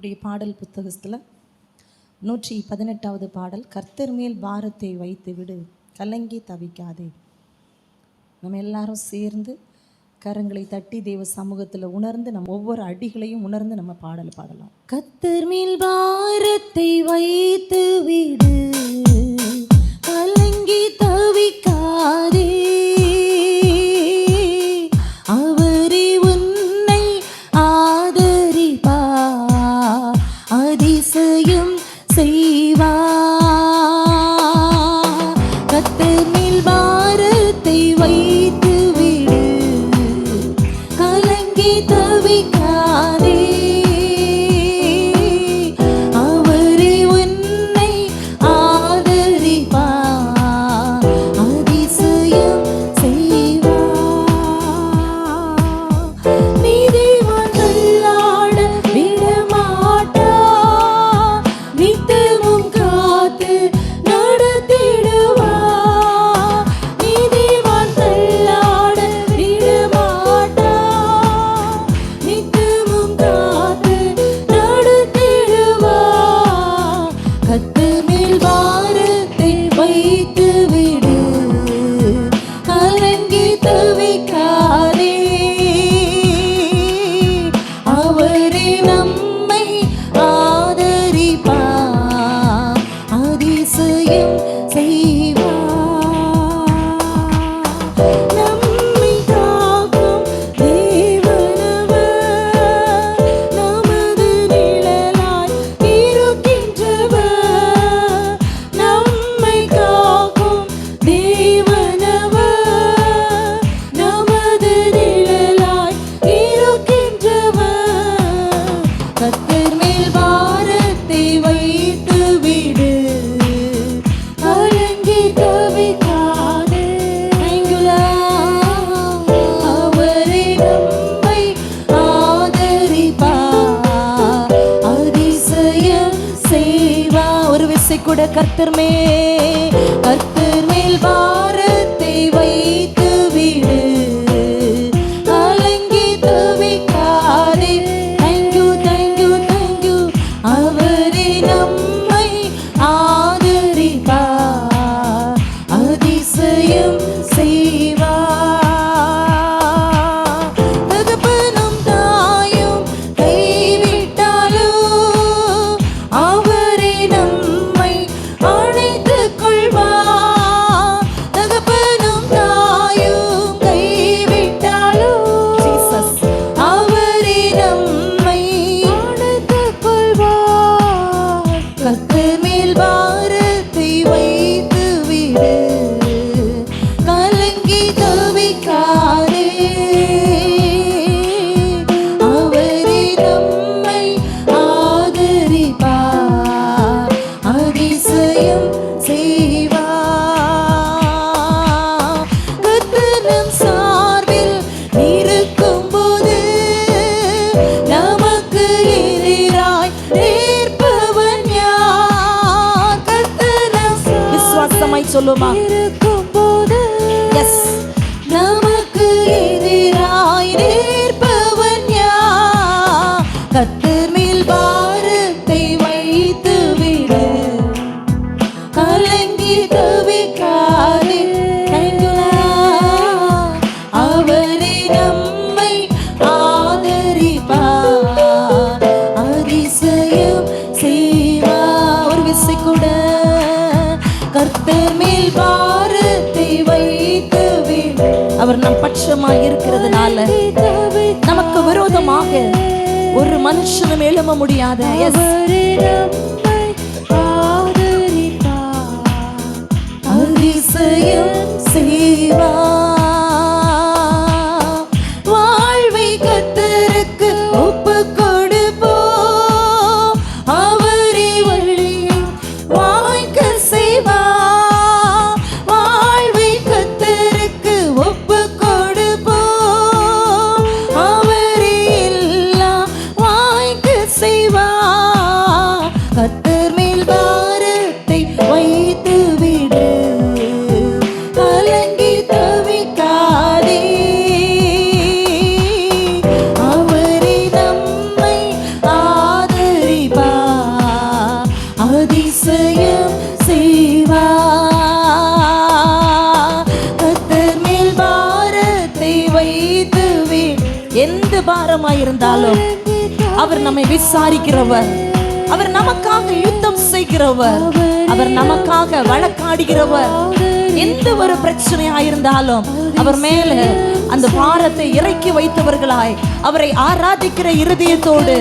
நம்முடைய பாடல் புத்தகத்தில் நூற்றி பதினெட்டாவது பாடல் கர்த்தர் மேல் பாரத்தை வைத்து விடு கலங்கி தவிக்காதே. நம்ம எல்லாரும் சேர்ந்து கரங்களை தட்டி தெய்வ சமூகத்தில் உணர்ந்து நம்ம ஒவ்வொரு அடிகளையும் உணர்ந்து நம்ம பாடல் பாடலாம். கத்தர் மேல் பாரத்தை வைத்து விடு கலங்கி 第四。மேல் வாரத்தை வைத்து விடு. அலங்கி தவிக்காரே அவரே நம்மை ஆதரிப்பா அதிசயம் கூட கத்தர்மே சொல்லுமா? விரோதமாக ஒரு மனுஷனும் எழும முடியாது. எஸ் அதிசயம் செய்வார். இருந்தாலும் அவர் நம்மை விசாரிக்கிறவர். அவர் நமக்காக யுத்தம் செய்கிறவர். அவர் நமக்காக வழக்காடுகிறவர். எந்த ஒரு பிரச்சனையா இருந்தாலும் அவர் மேல அந்த பாரத்தை இறக்கி வைத்தவர்களாய் அவரை ஆராதிக்கிற இருதயத்தோடு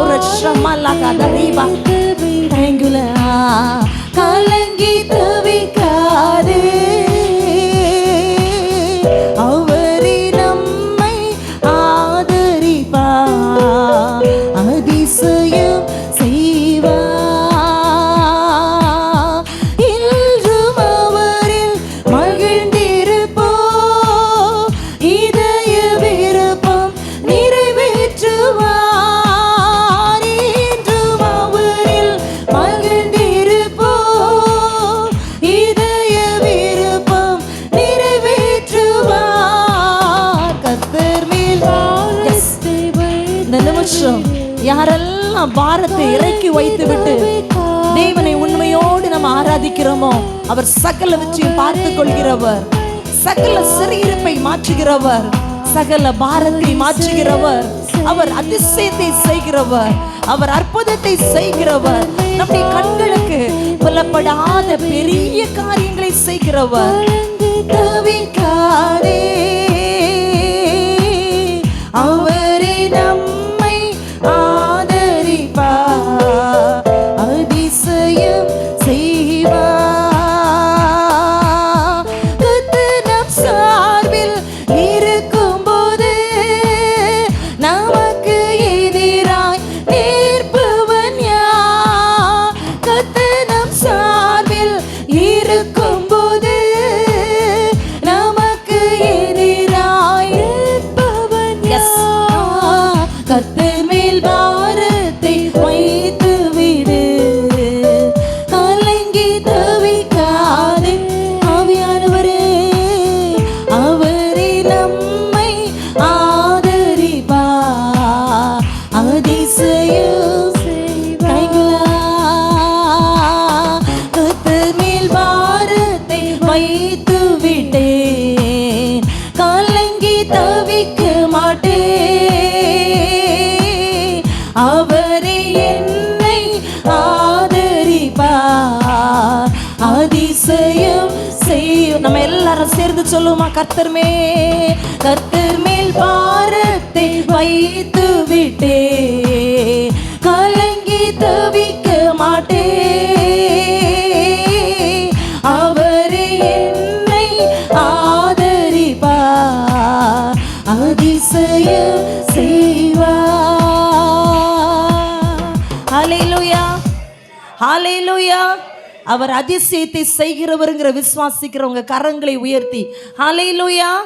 ஒரு உண்மையோடு ஆராதிக்கிறோமோ? அவர் சகல வச்சையும் பார்த்து கொள்கிறவர். சகல சிறையிருப்பை மாற்றுகிறவர். சகல பாரத்தை மாற்றுகிறவர். அவர் அதிசயத்தை செய்கிறவர். அவர் அற்புதத்தை செய்கிறவர். நம்முடைய கண்களுக்கு புலப்படாத பெரிய காரியங்களை செய்கிறவர். தவிக்காதே சேர்ந்து கர்த்தர் மே கர்த்தர் மேல் பாரத்தை வைத்து விட்டே கலங்கி தவிக்க மாட்டே. அவர் என்னை ஆதரிப்பா அதிசய செய்வா ஹalleluya ஹalleluya. அவர் அதிசயத்தை செய்கிறவருங்கிற விசுவாசிக்கிறவங்க கரங்களை உயர்த்தி. ஹலையிலோயா